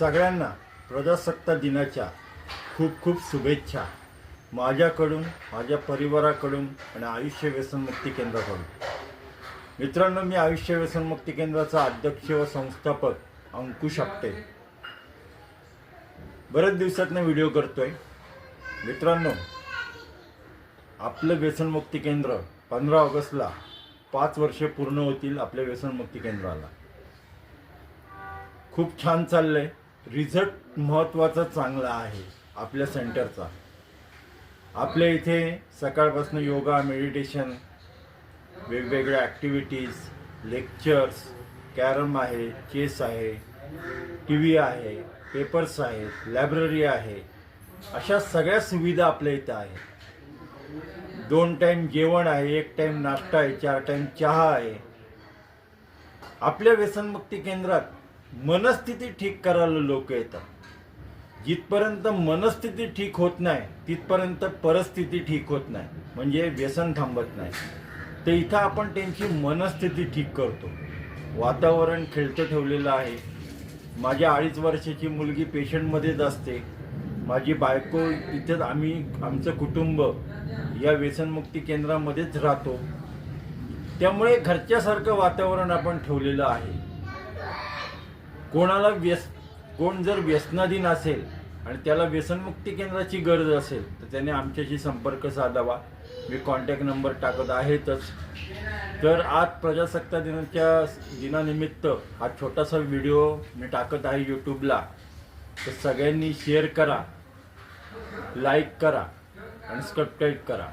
सगळ्यांना प्रजासत्ताक दिनाच्या खूप खूप शुभेच्छा. माझ्याकडून माझ्या परिवाराकडून आणि आयुष्य व्यसनमुक्ती केंद्राकडून. मित्रांनो मी आयुष्य व्यसनमुक्ती केंद्राचा अध्यक्ष व संस्थापक अंकुश आपटे. बऱ्याच दिवसातनं व्हिडिओ करतोय. मित्रांनो आपलं व्यसनमुक्ती केंद्र पंधरा ऑगस्टला पाच वर्षे पूर्ण होतील आपल्या व्यसनमुक्ती केंद्राला. खूप छान चाललंय. रिझल्ट महत्त्वाचा चांगला आहे आपल्या सेंटरचा. आपल्या इथे सकाळपासून योगा मेडिटेशन वेगवेगळ्या ॲक्टिव्हिटीज लेक्चर्स कॅरम आहे चेस आहे टी व्ही आहे पेपर्स आहेत लायब्ररी आहे. अशा सगळ्या सुविधा आपल्या इथं आहेत. दोन टाईम जेवण आहे एक टाईम नाश्ता आहे चार टाईम चहा आहे. आपल्या व्यसनमुक्ती केंद्रात मनस्थिती ठीक करायला लोक येतात. जिथपर्यंत मनस्थिती ठीक होत नाही तिथपर्यंत परिस्थिती ठीक होत नाही म्हणजे व्यसन थांबत नाही. तर इथं आपण त्यांची मनस्थिती ठीक करतो. वातावरण खेळतं ठेवलेलं आहे. माझ्या अडीच वर्षाची मुलगी पेशंटमध्येच असते. माझी बायको इथेच आम्ही आमचं कुटुंब या व्यसनमुक्ती केंद्रामध्येच राहतो. त्यामुळे घरच्यासारखं वातावरण आपण ठेवलेलं आहे. कोणाला व्यस कोण जर व्यसनाधीन असेल आणि त्याला व्यसनमुक्ती केंद्राची गरज असेल तर त्याने आमच्याशी संपर्क साधावा. मी कॉन्टॅक्ट नंबर टाकत आहेतच. तर आज प्रजासत्ताक दिनाच्या दिनानिमित्त हा छोटासा व्हिडिओ मी टाकत आहे यूट्यूबला तर सगळ्यांनी शेअर करा लाईक करा आणि सबस्क्राईब करा.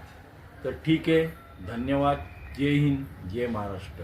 तर ठीक आहे. धन्यवाद. जय हिंद. जय महाराष्ट्र.